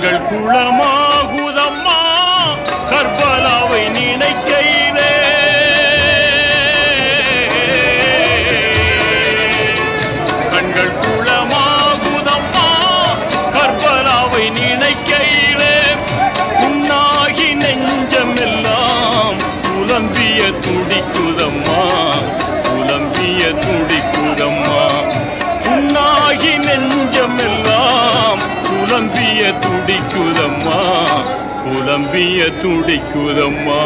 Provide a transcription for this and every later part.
கண்கள் குளமாகுதம்மா துடிக்குதம்மா புலம்பிய துடிக்குதம்மா.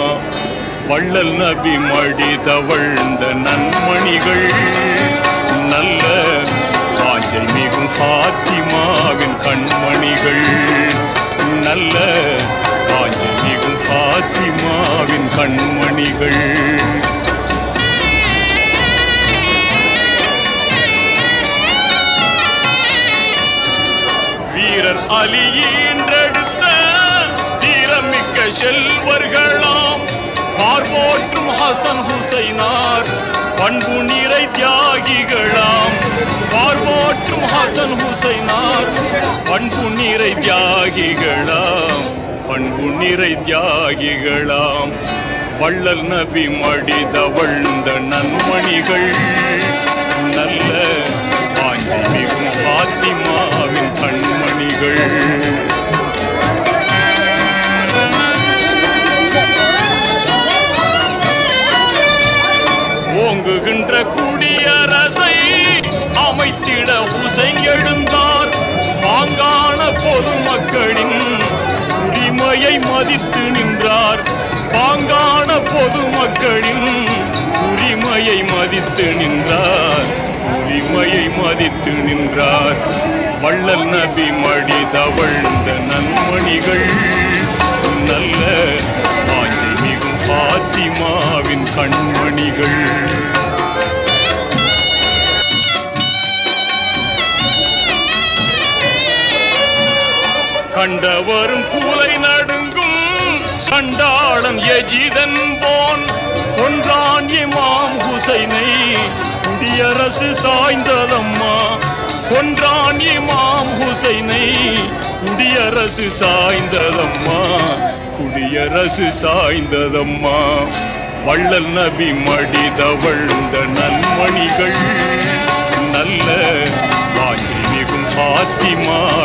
வள்ளல் நபி மடி தவழ்ந்த நன்மணிகள் நல்ல வாஞ்சை மிகும் பாத்திமாவின் கண்மணிகள். நல்ல வாஞ்சை மிகும் பாத்திமாவின் கண்மணிகள். வீரர் அலியே செல்வர்களாம். பார்போற்றும் ஹசன் ஹுசைனார் பண்பு நிறை தியாகிகளாம். பார்போற்றும் ஹசன் ஹுசைனார் பண்பு நிறை தியாகிகளாம். பண்பு நிறை தியாகிகளாம். வள்ளல் நபி மடி தவழ்ந்த நன்மணிகள். எழுந்தார். பாங்கான பொதுமக்களின் உரிமையை மதித்து நின்றார். பாங்கான பொதுமக்களின் உரிமையை மதித்து நின்றார். உரிமையை மதித்து நின்றார். வள்ளல் நபி மடி தவழ்ந்த நன்மணிகள். நல்ல ஆஞ்சி மிகும் பாத்திமாவின் கண்மணிகள். கண்டவரும் கூலை நடுங்கும் சண்டாளன் எஜிதன் போன். ஒன்றான் இமாம் ஹுசைனை குடியரசு சாய்ந்ததம்மா. கொன்றான் இமாம் ஹுசைனை குடியரசு சாய்ந்ததம்மா. குடியரசு சாய்ந்ததம்மா. வள்ளல் நபி மடிதவழ்ந்த நன்மணிகள். நல்ல வாங்கி மிகும் பாத்திமா